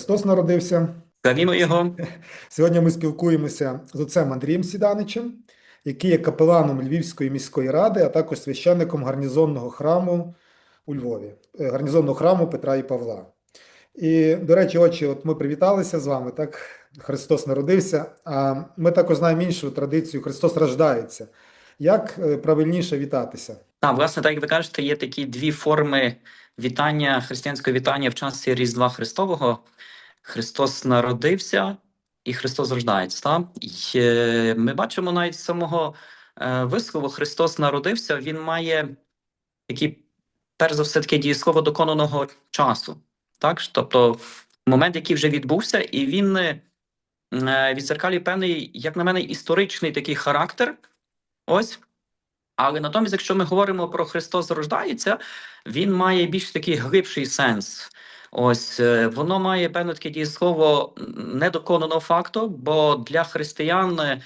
Христос народився. Славімо Його. Сьогодні ми спілкуємося з отцем Андрієм Сіданичем, який є капеланом Львівської міської ради, а також священником гарнізонного храму у Львові, е, гарнізонного храму Петра і Павла. І, до речі, отче, от ми привіталися з вами, так? Христос народився. А ми також знаємо іншу традицію Христос рождається. Як е, правильніше вітатися? Так, власне, так як ви кажете, є такі дві форми вітання, християнського вітання в часі Різдва Христового. Христос народився і Христос рождається. Так? І, ми бачимо навіть з самого е, вислову Христос народився, він має такий, перш за все, таке дієслово доконаного часу. Так? Тобто момент, який вже відбувся, і він е, відзеркалює певний, як на мене, історичний такий характер. Ось. Але натомість, якщо ми говоримо про Христос рождається, він має більш такий глибший сенс. Ось е, воно має певне таке дієслово недоконаного факту, бо для християн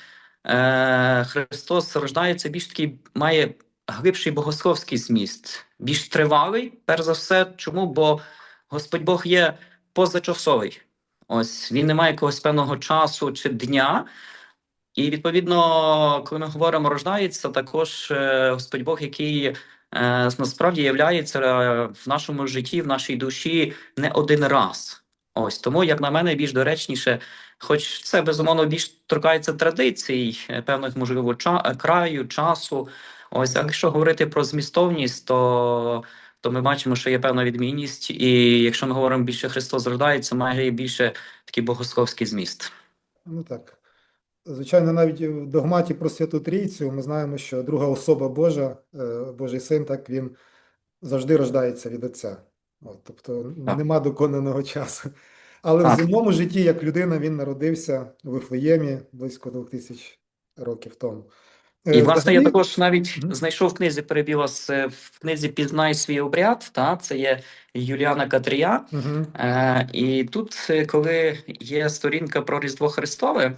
е, Христос рождається більш такий, має глибший богословський зміст, більш тривалий, перш за все. Чому? Бо Господь Бог є позачасовий. Ось він не має якогось певного часу чи дня. І відповідно, коли ми говоримо рождається, також е, Господь Бог, який насправді являється е, в нашому житті, в нашій душі не один раз. Ось тому, як на мене, більш доречніше, хоч це безумовно більш торкається традицій, е, певних можливо ча- е, краю, часу. Ось, а якщо говорити про змістовність, то, то ми бачимо, що є певна відмінність, і якщо ми говоримо більше Христос рождається, має більше такий богословський зміст. Ну так. Звичайно, навіть в догматі про Святу Трійцю ми знаємо, що друга особа Божа, е, Божий Син, так він завжди рождається від Отця. От, тобто Так. нема доконаного часу. Але в Так. земному житті, як людина, він народився у Вифлеємі близько двох тисяч років тому. І, Е, власне, я також навіть знайшов в книзі, перебіг вас е, в книзі Пізнай свій обряд. Та це є Юліана Катрія. Мгм. Е, і тут, коли є сторінка про Різдво Христове,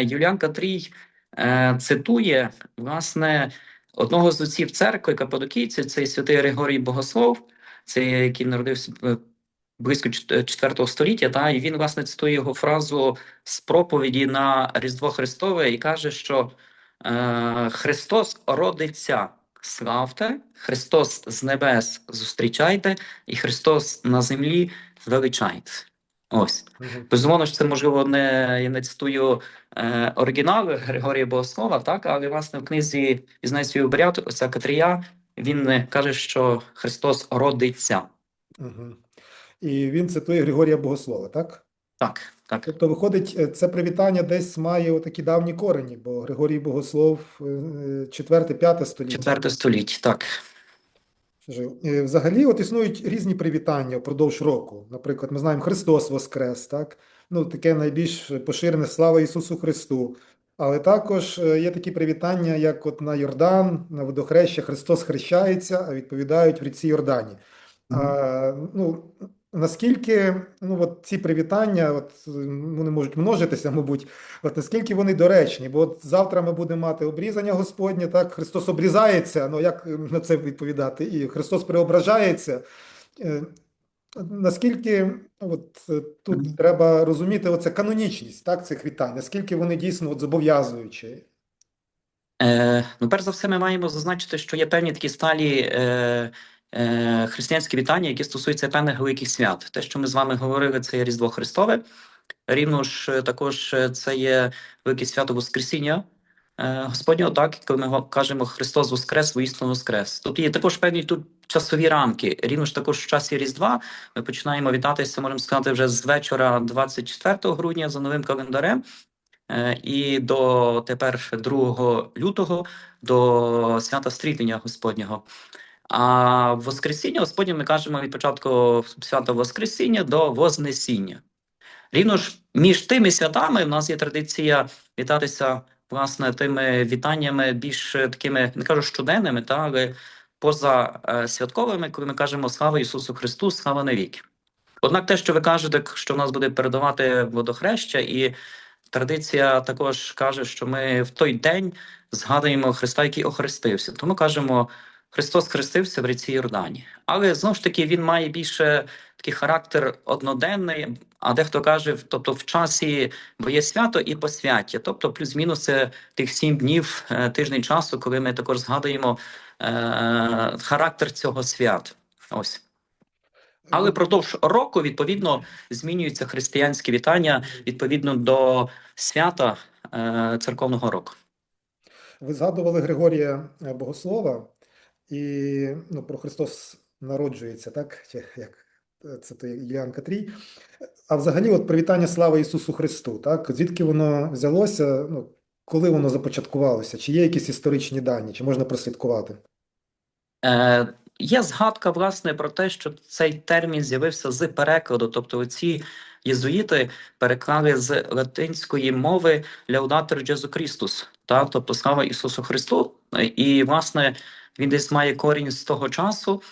Юліан Катрій е, цитує власне одного з отців церкви Каппадокійців, це святий Григорій Богослов, це який народився е, близько IV століття. Та і він власне цитує його фразу з проповіді на Різдво Христове і каже, що е, Христос родиться. Славте, Христос з небес зустрічайте, і Христос на землі величайте. Ось. Безумовно, що це можливо не я не цитую е, оригінали Григорія Богослова, так, але власне в книзі «Пізнай свій обряд, оця Катрія, він е, каже, що Христос родиться. Мгм. І він цитує Григорія Богослова, так? Так, так. Тобто, виходить, е, це привітання десь має отакі давні корені, бо Григорій Богослов 4-5 століття. Четверте століття, так. Жив. Е, Взагалі, от існують різні привітання впродовж року. Наприклад, ми знаємо Христос Воскрес, так? Ну, таке найбільш поширене слава Ісусу Христу. Але також е, є такі привітання, як от на Йордан, на водохреща Христос хрещається, а відповідають в ріці Йордані. А, ну, наскільки ну, от ці привітання от, вони можуть множитися, мабуть, от наскільки вони доречні? Бо от завтра ми будемо мати обрізання Господнє, так, Христос обрізається, ну як на це відповідати? І Христос преображається. Е, Наскільки от, тут треба розуміти оце канонічність так, цих вітань, наскільки вони дійсно от, зобов'язуючі? Е, ну, перш за все, ми маємо зазначити, що є певні такі сталі е, християнські вітання, які стосуються певних великих свят. Те, що ми з вами говорили, це є Різдво Христове. Рівно ж е, також е, це є велике свято Воскресіння е, Господнього, так, коли ми кажемо Христос Воскрес, воістину Воскрес. Тобто є також певні тут часові рамки. Рівно ж також в часі Різдва ми починаємо вітатися, можемо сказати, вже з вечора 24 грудня за новим календарем. Е, І до тепер 2 лютого до свята стрітення Господнього. А Воскресіння Господнє ми кажемо від початку свята Воскресіння до Вознесіння. Рівно ж між тими святами в нас є традиція вітатися власне тими вітаннями більш е, такими, не кажу щоденними, та, але поза е, святковими, коли ми кажемо слава Ісусу Христу, слава навіки. Однак те, що ви кажете, що в нас буде передавати водохреща, і традиція також каже, що ми в той день згадуємо Христа, який охрестився. Тому кажемо, Христос хрестився в ріці Йордані. Але знову ж таки він має більше такий характер одноденний, а дехто каже, тобто в часі, бо є свято і по святі, тобто плюс-мінус це тих сім днів, е, тиждень часу, коли ми також згадуємо е, характер цього свят. Ось. Але впродовж року, відповідно, змінюються християнські вітання відповідно до свята е, церковного року. Ви згадували Григорія Богослова і ну, про Христос народжується, так? Чи як е, це то Юліан Катрій. А взагалі, от привітання слава Ісусу Христу, так? Звідки воно взялося? Ну, коли воно започаткувалося? Чи є якісь історичні дані, чи можна прослідкувати? Е, є згадка, власне, про те, що цей термін з'явився з перекладу, тобто ці єзуїти переклали з латинської мови Laudator Jesu Christus, та, тобто слава Ісусу Христу. І, власне, він десь має корінь з того часу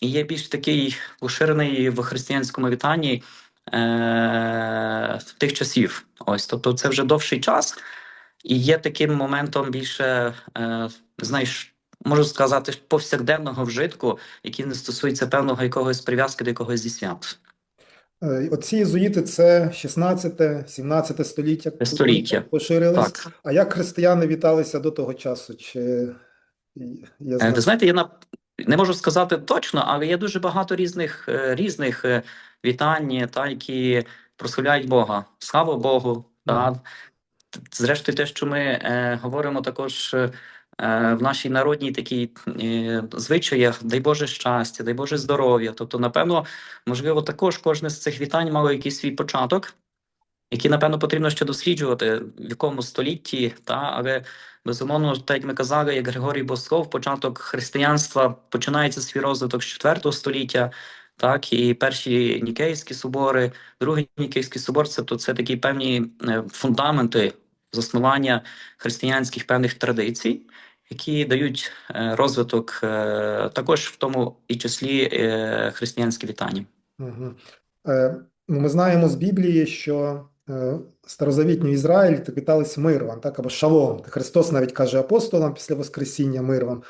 і є більш такий поширений в християнському вітанні е, тих часів. Ось, тобто, це вже довший час, і є таким моментом більше, е, знаєш, можу сказати, повсякденного вжитку, який не стосується певного якогось прив'язки до якогось зі свят. Е, Оці єзуїти – це 16-17 століття, коли Століття. поширились. Так. А як християни віталися до того часу? Чи я Е, знаю? Ви знаєте, я на... не можу сказати точно, але є дуже багато різних, е, різних вітань, та, які прославляють Бога. Слава Богу. Та. Зрештою, те, що ми е, говоримо також в нашій народній такій е, звичаях, дай Боже щастя, дай Боже здоров'я. Тобто, напевно, можливо, також кожне з цих вітань мало якийсь свій початок, який, напевно, потрібно ще досліджувати, в якому столітті, та, але безумовно, так як ми казали, як Григорій Богослов, початок християнства починається свій розвиток з 4 століття, так, і перші Нікейські собори, другий Нікейський собор, це, то це такі певні е, фундаменти заснування християнських певних традицій, які дають е, розвиток е, також в тому і числі е, християнські вітання. Угу. Ми знаємо з Біблії, що старозавітній Ізраїль вітались мир вам, так, або шалом. Христос навіть каже апостолам після Воскресіння мир вам.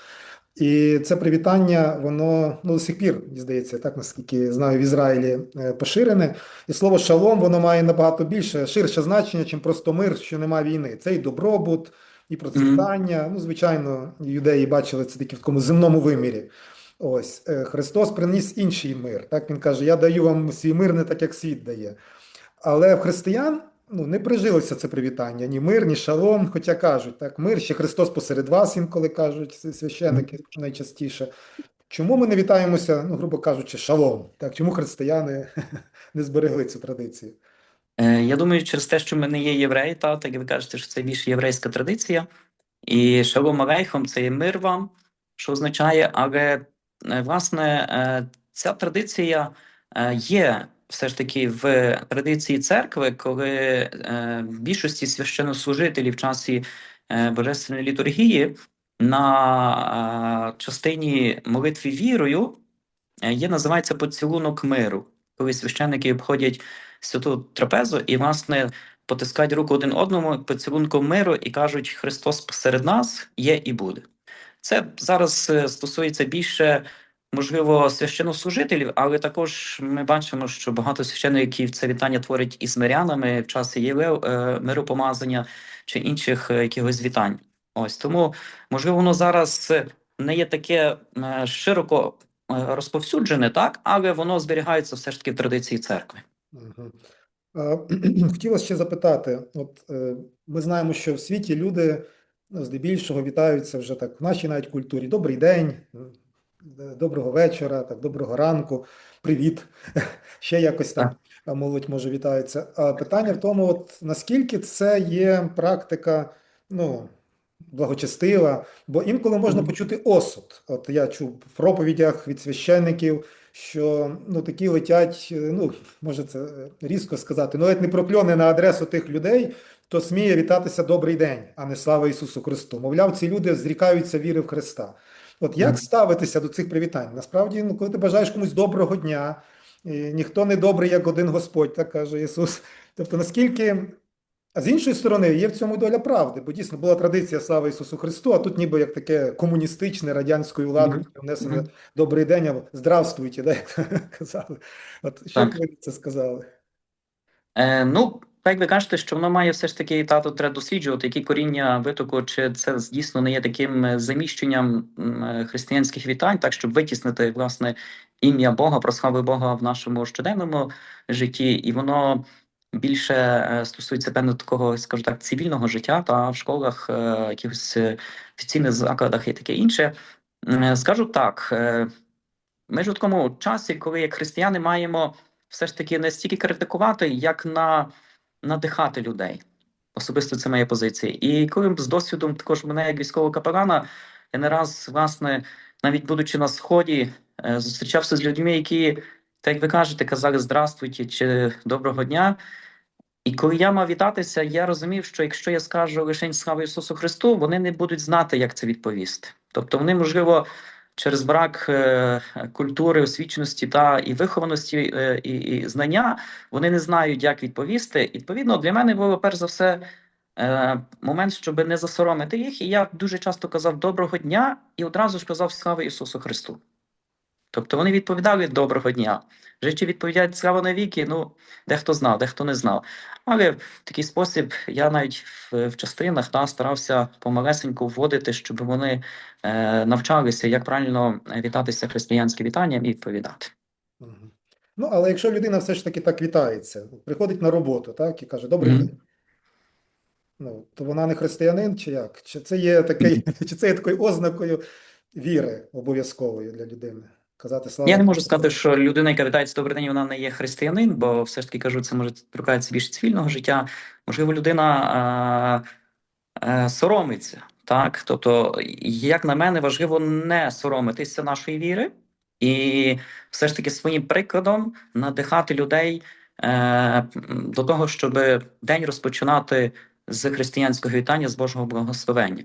І це привітання, воно ну, до сих пір, здається, так, наскільки знаю, в Ізраїлі е, поширене. І слово шалом, воно має набагато більше, ширше значення, чим просто мир, що нема війни. Це і добробут, і процвітання. Ну, звичайно, юдеї бачили це тільки в такому земному вимірі. Ось е, Христос приніс інший мир. Так він каже: Я даю вам свій мир не так, як світ дає. Але в християн ну, не прижилося це привітання: ні мир, ні шалом. Хоча кажуть, так, мир ще Христос посеред вас, інколи кажуть с- священники найчастіше. Чому ми не вітаємося, ну, грубо кажучи, шалом? Так, чому християни не зберегли цю традицію? Е, Я думаю, через те, що ми не є євреї, та так як ви кажете, що це більше єврейська традиція, і шалом алейхом це є мир вам, що означає, але е, власне е, ця традиція є все ж таки в традиції церкви, коли е, більшості священнослужителів в часі е, божественної літургії на е, частині молитві вірою е, є називається поцілунок миру, коли священники обходять святу трапезу і, власне, потискають руку один одному поцілунком миру і кажуть: Христос посеред нас є і буде. Це зараз стосується більше, можливо, священнослужителів, але також ми бачимо, що багато священників це вітання творять із мирянами в часі єле, е, миропомазання чи інших е, якихось вітань. Ось тому, можливо, воно зараз е, не є таке широко розповсюджене, так, але воно зберігається все ж таки в традиції церкви. Мгм. А, Хотілося ще запитати: от ми знаємо, що в світі люди ну, здебільшого вітаються вже так в нашій навіть культурі. Добрий день, доброго вечора, так, доброго ранку, привіт. Ще якось там молодь може вітається. А питання в тому, от наскільки це є практика, ну, благочестива, бо інколи можна почути осуд. От я чув в проповідях від священників, що ну такі летять, е, ну може це е, різко сказати, ну навіть не прокльони на адресу тих людей, хто сміє вітатися добрий день, а не слава Ісусу Христу. Мовляв, ці люди зрікаються віри в Христа. От як ставитися до цих привітань? Насправді, ну коли ти бажаєш комусь доброго дня, і ніхто не добрий, як один Господь, так каже Ісус. Тобто, наскільки А з іншої сторони, є в цьому доля правди, бо дійсно була традиція слава Ісусу Христу, а тут ніби як таке комуністичне радянською владою Мгм. внесене Мгм. добрий день, або здравствуйте, да, як казали. От що Так. ви це сказали? Е, ну, так як ви кажете, що воно має все ж таки тато треба досліджувати, які коріння витоку, чи це дійсно не є таким е, заміщенням е, християнських вітань, так щоб витіснити власне ім'я Бога, прослави Бога в нашому щоденному житті, і воно більше е, стосується певно такого, скажу так, цивільного життя та в школах, якихось офіційних закладах і таке інше. Скажу так. ми ж у такому часі, коли як християни маємо все ж таки не стільки критикувати, як на надихати людей. Особисто це моя позиція. І коли з досвідом також мене як військового капелана, я не раз, власне, навіть будучи на сході, е, зустрічався з людьми, які, так як ви кажете, казали здравствуйте чи доброго дня. І коли я мав вітатися, я розумів, що якщо я скажу лише слава Ісусу Христу, вони не будуть знати, як це відповісти. Тобто вони, можливо, через брак е, культури, освіченості та і вихованості е, і, і знання, вони не знають, як відповісти. Відповідно, для мене було перш за все е, момент, щоб не засоромити їх. І я дуже часто казав доброго дня і одразу ж казав слава Ісусу Христу. Тобто вони відповідали доброго дня. Вже чи відповідають слава навіки, ну дехто знав, дехто не знав. Але в такий спосіб я навіть в, в частинах та, старався помалесенько вводити, щоб вони е, навчалися, як правильно вітатися християнським вітанням і відповідати. Ну, але якщо людина все ж таки так вітається, приходить на роботу, так, і каже, добрий Мгм. день. Ну, то вона не християнин, чи як? Чи це є такий, чи це є такою ознакою віри обов'язковою для людини? Казати слава Я не можу сказати, що людина, яка вітається добрий день, вона не є християнин, бо все ж таки кажу, це може торкається більше цивільного життя. Можливо, людина е, е, соромиться. Так, тобто, як на мене, важливо не соромитися нашої віри і все ж таки своїм прикладом надихати людей е, до того, щоб день розпочинати з християнського вітання, з Божого благословення.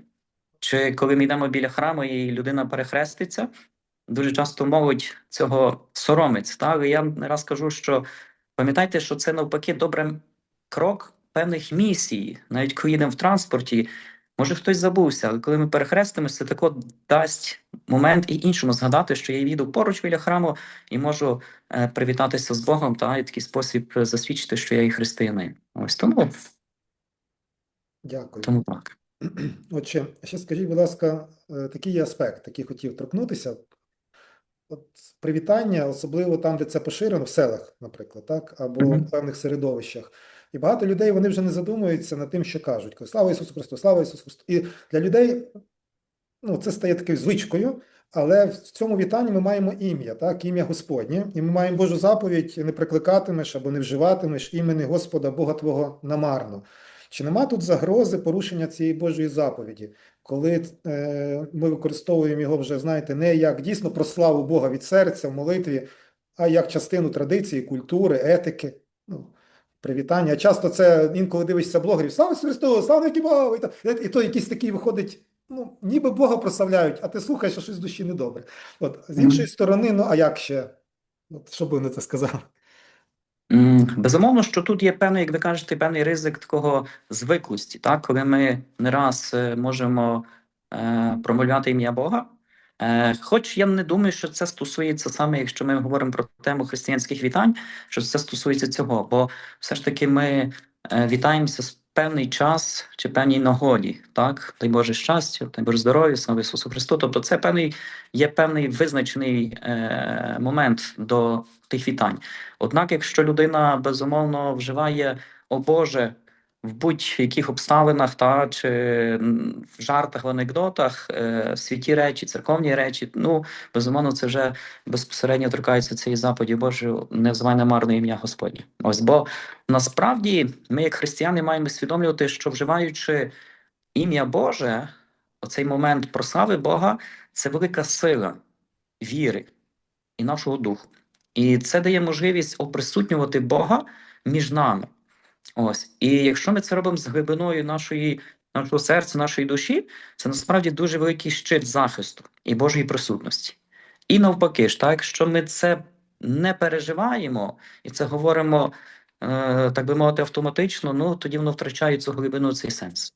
Чи коли ми йдемо біля храму і людина перехреститься, дуже часто молодь цього соромиться. Так? Але я не раз кажу, що пам'ятайте, що це навпаки добрий крок певних місій. Навіть коли їдемо в транспорті, може хтось забувся, але коли ми перехрестимося, це тако дасть момент і іншому згадати, що я їду поруч біля храму і можу е, привітатися з Богом та і такий спосіб засвідчити, що я і християнин. Ось тому, Дякую. тому так. Отже, ще скажіть, будь ласка, е, такий аспект, який хотів торкнутися. От привітання, особливо там, де це поширено, в селах, наприклад, так, або Мгм. в певних середовищах. І багато людей вони вже не задумуються над тим, що кажуть. Кажуть, Слава Ісусу Христу, слава Ісусу Христу. І для людей ну, це стає такою звичкою, але в цьому вітанні ми маємо ім'я, так, ім'я Господнє, і ми маємо Божу заповідь не прикликатимеш або не вживатимеш імені Господа Бога Твого намарно. Чи нема тут загрози порушення цієї Божої заповіді, коли е, ми використовуємо його вже, знаєте, не як дійсно про славу Бога від серця в молитві, а як частину традиції, культури, етики, ну, привітання. Часто це інколи дивишся блогерів, слава Христу, слава Богу, і то, і то якийсь такий виходить, ну, ніби Бога прославляють, а ти слухаєш, а щось в душі недобре. От, з іншої сторони, ну, а як ще? От, що би ви на це сказали? Безумовно, що тут є певний, як ви кажете, певний ризик такого звиклості, так? коли ми не раз е, можемо е, промовляти ім'я Бога. Е, хоч я не думаю, що це стосується саме, якщо ми говоримо про тему християнських вітань, що це стосується цього, бо все ж таки ми е, вітаємося з певний час чи певній нагоді, так? Дай Боже щастя, дай Боже здоров'я, слава Ісусу Христу. Тобто, це певний є певний визначений е, момент до тих вітань. Однак, якщо людина безумовно вживає о Боже в будь-яких обставинах, та чи в жартах, в анекдотах, е, святі речі, церковні речі, ну безумовно, це вже безпосередньо торкається цієї заповіді Божої, не взивай на марне ім'я Господнє. Ось бо насправді ми, як християни, маємо усвідомлювати, що вживаючи ім'я Боже, оцей момент прослави Бога, це велика сила віри і нашого духу. І це дає можливість оприсутнювати Бога між нами. Ось. І якщо ми це робимо з глибиною нашої, нашого серця, нашої душі, це насправді дуже великий щит захисту і Божої присутності. І навпаки ж, так, якщо ми це не переживаємо і це говоримо е, так би мовити, автоматично, ну тоді воно втрачає цю глибину, цей сенс.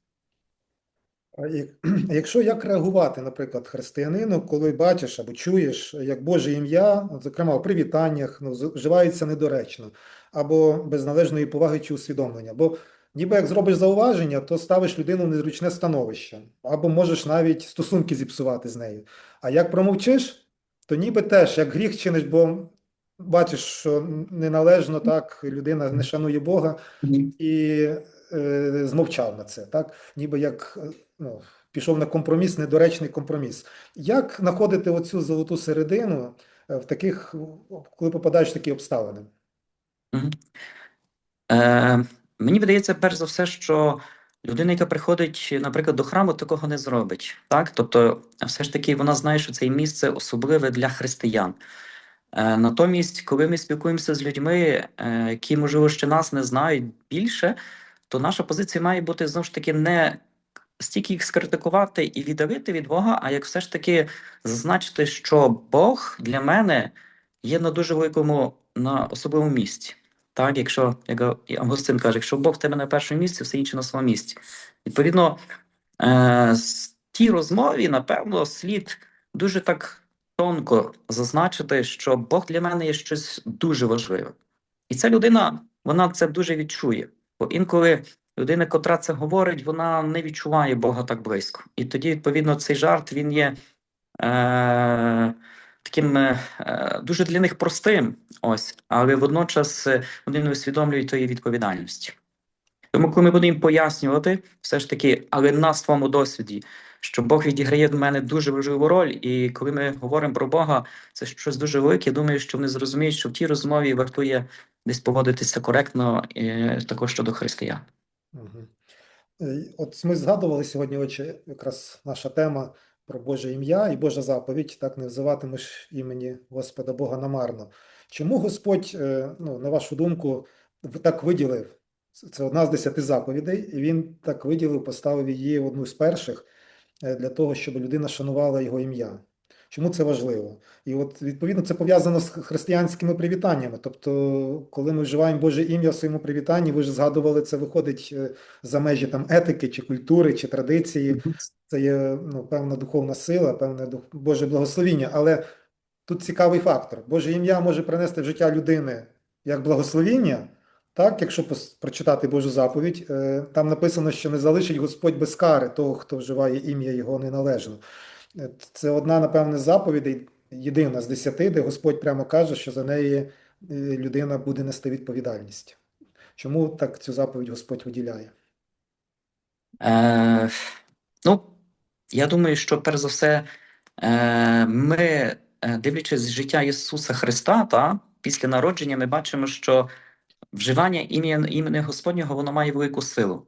Якщо як реагувати, наприклад, християнину, коли бачиш або чуєш, як Боже ім'я, зокрема у привітаннях, ну, вживається недоречно, або без належної поваги чи усвідомлення, бо ніби як зробиш зауваження, то ставиш людину в незручне становище, або можеш навіть стосунки зіпсувати з нею. А як промовчиш, то ніби теж як гріх чиниш, бо бачиш, що неналежно так людина не шанує Бога, і е, змовчав на це, так? Ніби як е, ну, пішов на компроміс, недоречний компроміс. Як знаходити оцю золоту середину е, в таких, коли попадаєш в такі обставини? Е, мені видається, перш за все, що людина, яка приходить, наприклад, до храму, такого не зробить. Так? Тобто, все ж таки, вона знає, що це місце особливе для християн. Е, натомість, коли ми спілкуємося з людьми, е, які, можливо, ще нас не знають більше, то наша позиція має бути знову ж таки не стільки їх скритикувати і віддалити від Бога, а як все ж таки зазначити, що Бог для мене є на дуже великому, на особливому місці. Так, якщо, як Августин каже, якщо Бог в тебе на першому місці, все інше на своєму місці. Відповідно, е, тій розмові, напевно, слід дуже так тонко зазначити, що Бог для мене є щось дуже важливе. І ця людина, вона це дуже відчує. Бо інколи людина, котра це говорить, вона не відчуває Бога так близько. І тоді, відповідно, цей жарт він є е, таким е, дуже для них простим, ось, але водночас е, вони не усвідомлюють тої відповідальності. Тому, коли ми будемо пояснювати, все ж таки, але на своєму досвіді, що Бог відіграє в мене дуже важливу роль, і коли ми говоримо про Бога, це щось дуже велике. Я думаю, що вони зрозуміють, що в тій розмові вартує десь поводитися коректно е, також щодо християн. Е, От ми згадували сьогодні, отче, якраз наша тема про Боже ім'я і Божа заповідь, так не взиватимеш імені Господа Бога намарно. Чому Господь, е, ну, на вашу думку, так виділив? Це- одна з десяти заповідей, і він так виділив, поставив її одну з перших для того, щоб людина шанувала його ім'я. Чому це важливо? І от відповідно це пов'язано з християнськими привітаннями. Тобто, коли ми вживаємо Боже ім'я в своєму привітанні, ви ж згадували, це виходить е, за межі там етики чи культури, чи традиції. Це є ну, певна духовна сила, певне Боже благословіння. Але тут цікавий фактор. Боже ім'я може принести в життя людини як благословіння. Так, якщо прочитати Божу заповідь, е, там написано, що не залишить Господь без кари того, хто вживає ім'я Його неналежно. Е, Це одна, напевне, заповідей, єдина з десяти, де Господь прямо каже, що за неї е, людина буде нести відповідальність. Чому так цю заповідь Господь виділяє? Е, ну, я думаю, що перш за все, е, ми, дивлячись життя Ісуса Христа, та, після народження, ми бачимо, що вживання ім'я, імені Господнього воно має велику силу.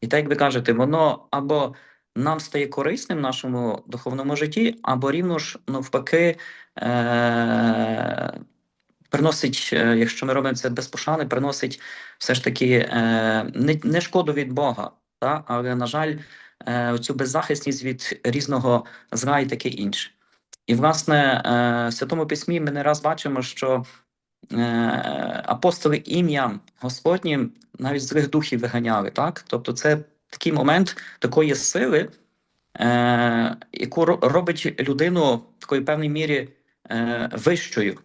І так, як ви кажете, воно або нам стає корисним в нашому духовному житті, або рівно ж навпаки е- приносить, е, якщо ми робимо це без пошани, приносить все ж таки е- не, не шкоду від Бога, та? але, на жаль, е- цю беззахисність від різного зла і таке інше. І, власне, в Святому Письмі ми не раз бачимо, що апостоли ім'ям Господнім навіть злих духів виганяли, так? Тобто це такий момент такої сили, е, яку робить людину в такої певній мірі е, вищою,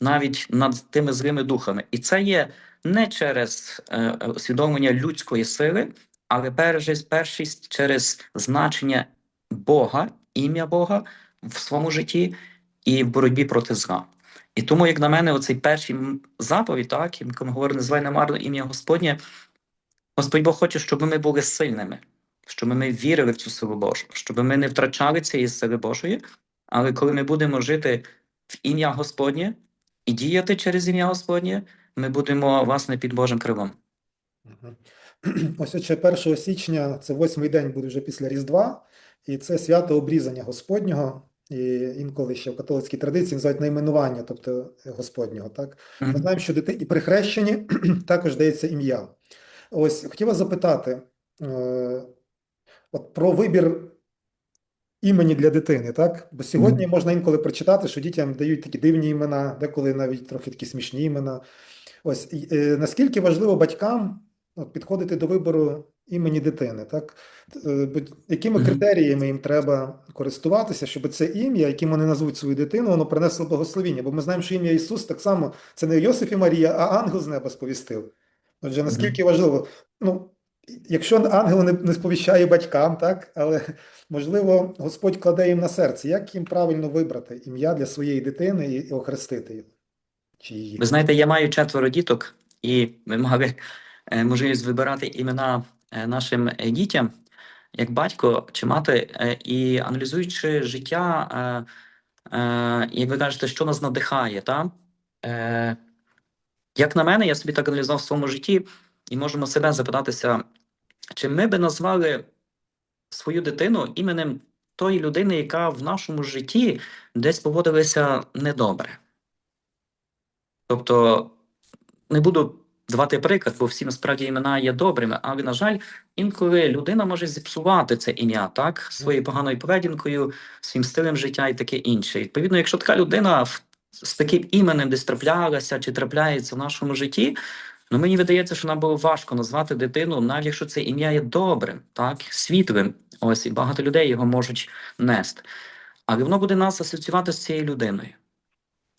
навіть над тими злими духами. І це є не через е, усвідомлення людської сили, але першість, першість через значення Бога, ім'я Бога в своєму житті і в боротьбі проти зла. І тому, як на мене, оцей перший заповідь, так, ми говоримо, називай намарно ім'я Господнє, Господь Бог хоче, щоб ми були сильними, щоб ми вірили в цю силу Божу, щоб ми не втрачали цієї сили Божої, але коли ми будемо жити в ім'я Господнє і діяти через ім'я Господнє, ми будемо, власне, під Божим крилом. Ось отже, 1 січня, це восьмий день буде вже після Різдва, і це свято обрізання Господнього, і інколи ще в католицькій традиції називають найменування, тобто Господнього, так? Ми знаємо, що дитині при хрещенні також дається ім'я. Ось хотів вас запитати, е, от про вибір імені для дитини, так? Бо сьогодні можна інколи прочитати, що дітям дають такі дивні імена, деколи навіть трохи такі смішні імена. Ось е, наскільки важливо батькам от, підходити до вибору імені дитини, так? Е, Якими критеріями їм треба користуватися, щоб це ім'я, яким вони назвуть свою дитину, воно принесло благословіння? Бо ми знаємо, що ім'я Ісус так само це не Йосиф і Марія, а ангел з неба сповістив. Отже, наскільки важливо, ну, якщо ангел не, не сповіщає батькам, так, але можливо, Господь кладе їм на серце, як їм правильно вибрати ім'я для своєї дитини і, і охрестити його чи її. Ви знаєте, я маю четверо діток, і ми мали е, можливість вибирати імена нашим е, дітям, як батько чи мати, е, і аналізуючи життя, е, е, як ви кажете, що нас надихає, та? Е, як на мене, я собі так аналізував в своєму житті, і можемо себе запитатися, чи ми би назвали свою дитину іменем тої людини, яка в нашому житті десь поводилася недобре. Тобто, не буду давати приклад, бо всі насправді імена є добрими, але, на жаль, інколи людина може зіпсувати це ім'я, так, своєю поганою поведінкою, своїм стилем життя і таке інше. Відповідно, якщо така людина з таким іменем десь траплялася чи трапляється в нашому житті, ну мені видається, що нам було важко назвати дитину, навіть якщо це ім'я є добрим, так, світлим. Ось і багато людей його можуть нести. Але воно буде нас асоціювати з цією людиною.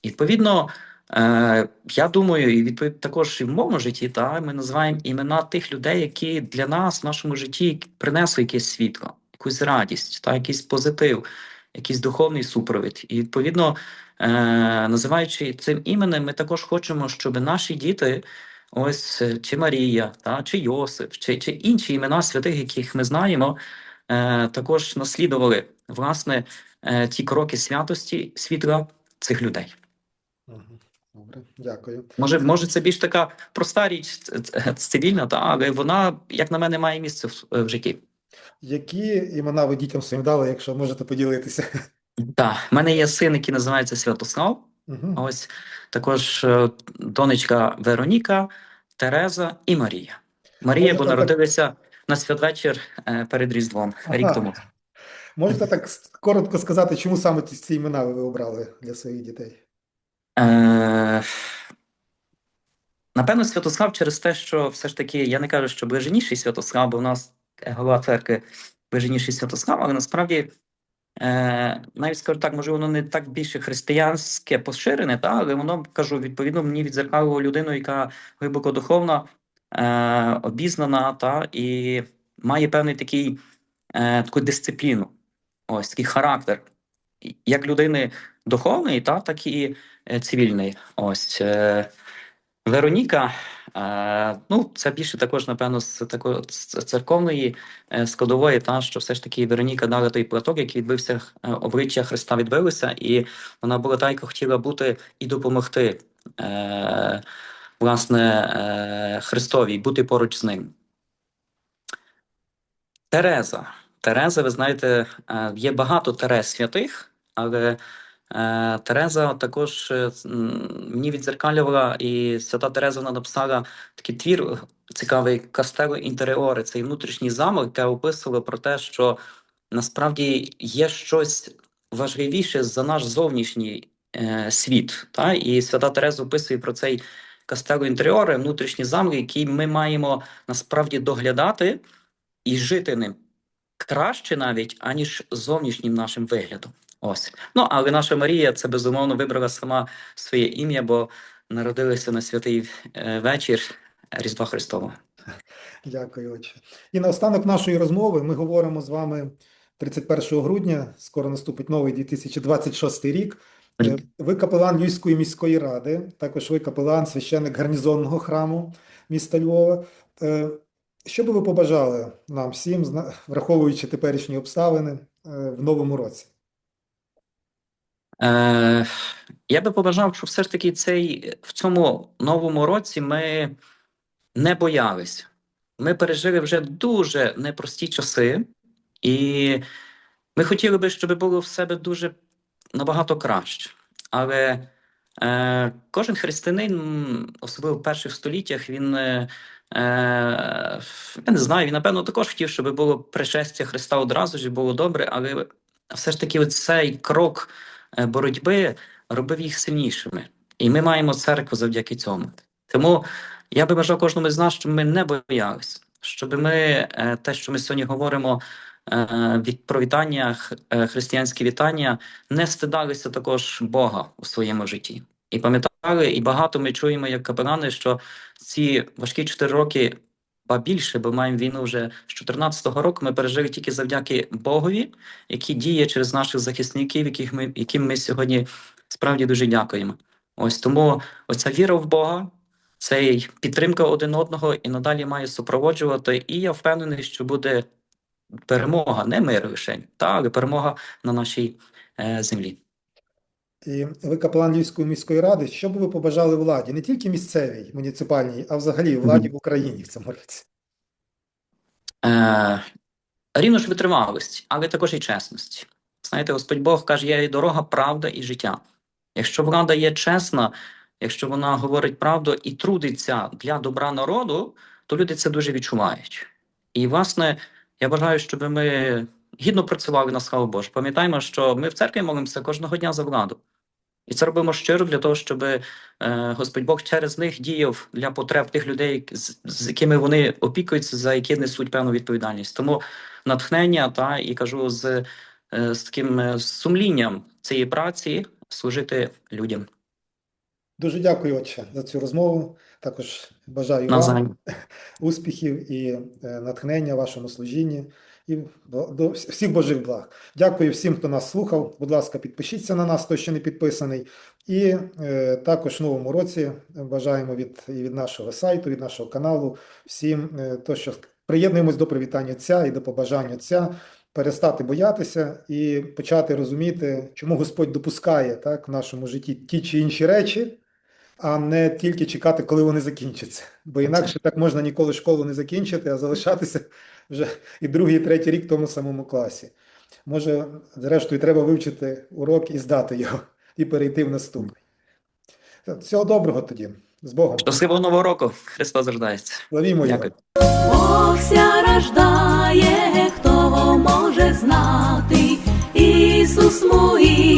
І, Відповідно, е, я думаю, і відповідь також і в моєму житті, та, ми називаємо імена тих людей, які для нас в нашому житті принесли якесь світло, якусь радість, та, якийсь позитив, якийсь духовний супровід. І відповідно, е, називаючи цим іменем, ми також хочемо, щоб наші діти, ось е, чи Марія, та, чи Йосип, чи, чи інші імена святих, яких ми знаємо, е, також наслідували власне е, ті кроки святості світла цих людей. Добре, дякую. Може, може, це більш така проста річ, цивільна, та, але вона, як на мене, має місце в, в житті. Які імена ви дітям своїм дали, якщо можете поділитися? Так, в мене є син, який називається Святослав. Мгм. Ось також е, донечка Вероніка, Тереза і Марія. Марія, Можете бо так- на святвечір е, перед Різдвом, рік тому. Можете так коротко сказати, чому саме ці імена ви обрали для своїх дітей? Е, напевно, Святослав через те, що все ж таки, я не кажу, що ближеніший Святослав, бо в нас голова церкви ближеніший Святослав, але насправді, е, навіть скажу так, може, воно не так більше християнське поширене, та, але воно, кажу, відповідно, мені відзеркалило людину, яка глибоко духовна, е, обізнана, та, і має певний такий, е, таку дисципліну, ось такий характер. Як людини духовної, та, так і е, цивільний. Ось е, Вероніка. Е, ну, це більше також, напевно, з церковної складової, та що все ж таки Вероніка дала той платок, який відбився обличчя Христа відбилося, і вона була та, яка хотіла бути і допомогти власне Христові, бути поруч з ним. Тереза. Тереза, ви знаєте, є багато Терез святих, але Тереза також е, мені відзеркалювала, і свята Тереза вона написала такий твір е, цікавий Кастело інтеріори, цей внутрішній замок, яке описувало про те, що насправді є щось важливіше за наш зовнішній е, світ. Та? І свята Тереза описує про цей Кастело інтеріори, внутрішній замок, який ми маємо насправді доглядати і жити ним краще навіть, аніж зовнішнім нашим виглядом. Ось. Ну, але наша Марія це безумовно вибрала сама своє ім'я, бо народилася на святий е, вечір Різдва Христового. Дякую, отче. І наостанок нашої розмови ми говоримо з вами 31 грудня, скоро наступить новий 2026 рік. Е, Ви капелан Львівської міської ради, також ви капелан, священник гарнізонного храму міста Львова. Е, Що би ви побажали нам всім, враховуючи теперішні обставини в новому році? Е, я би побажав, щоб все ж таки цей, в цьому новому році ми не боялись. Ми пережили вже дуже непрості часи, і ми хотіли би, щоб було в себе дуже набагато краще. Але е, кожен християнин, особливо в перших століттях, він е, е, я не знаю, він напевно також хотів, щоб було пришестя Христа одразу ж і було добре, але все ж таки цей крок боротьби робив їх сильнішими. І ми маємо церкву завдяки цьому. Тому я би бажав кожному з нас, щоб ми не боялися, щоб ми е, те, що ми сьогодні говоримо е, від про вітання, е, християнські вітання, не стидалися також Бога у своєму житті. І пам'ятали, і багато ми чуємо як капелани, що ці важкі чотири роки, ба більше, бо маємо війну вже з 14-го року, ми пережили тільки завдяки Богові, який діє через наших захисників, яких ми, яким ми сьогодні справді дуже дякуємо. Ось тому оця віра в Бога, цей підтримка один одного і надалі має супроводжувати. І я впевнений, що буде перемога, не мир лише, та, але перемога на нашій е, землі. І ви капелан Львівської міської ради. Що б ви побажали владі, не тільки місцевій, муніципальній, а взагалі владі в Україні в цьому році? Е, рівно ж витривалості, але також і чесності. Знаєте, Господь Бог каже, є дорога, правда і життя. Якщо влада є чесна, якщо вона говорить правду і трудиться для добра народу, то люди це дуже відчувають. І, власне, я бажаю, щоб ми гідно працювали на славу Божу. Пам'ятаємо, що ми в церкві молимося кожного дня за владу. І це робимо щиро для того, щоб е, Господь Бог через них діяв для потреб тих людей, з, з якими вони опікуються, за які несуть певну відповідальність. Тому натхнення та і кажу з, е, з таким е, сумлінням цієї праці служити людям Дуже дякую, отче, за цю розмову. Також бажаю вам успіхів і е, натхнення в вашому служінні і до до всіх Божих благ. Дякую всім, хто нас слухав. Будь ласка, підпишіться на нас, хто ще не підписаний. І е, також в новому році бажаємо від, від нашого сайту, від нашого каналу всім е, то, що приєднуємось до привітання Отця і до побажання Отця. Перестати боятися і почати розуміти, чому Господь допускає так в нашому житті ті чи інші речі, а не тільки чекати, коли вони закінчаться. Бо інакше так можна ніколи школу не закінчити, а залишатися вже і другий, і третій рік в тому самому класі. Може, зрештою, треба вивчити урок і здати його, і перейти в наступний. Всього доброго тоді. З Богом. Щасливого нового року! Христос рождається. Славімо Його. Дякую. Бог ся рождає, хто може знати, Ісус моїм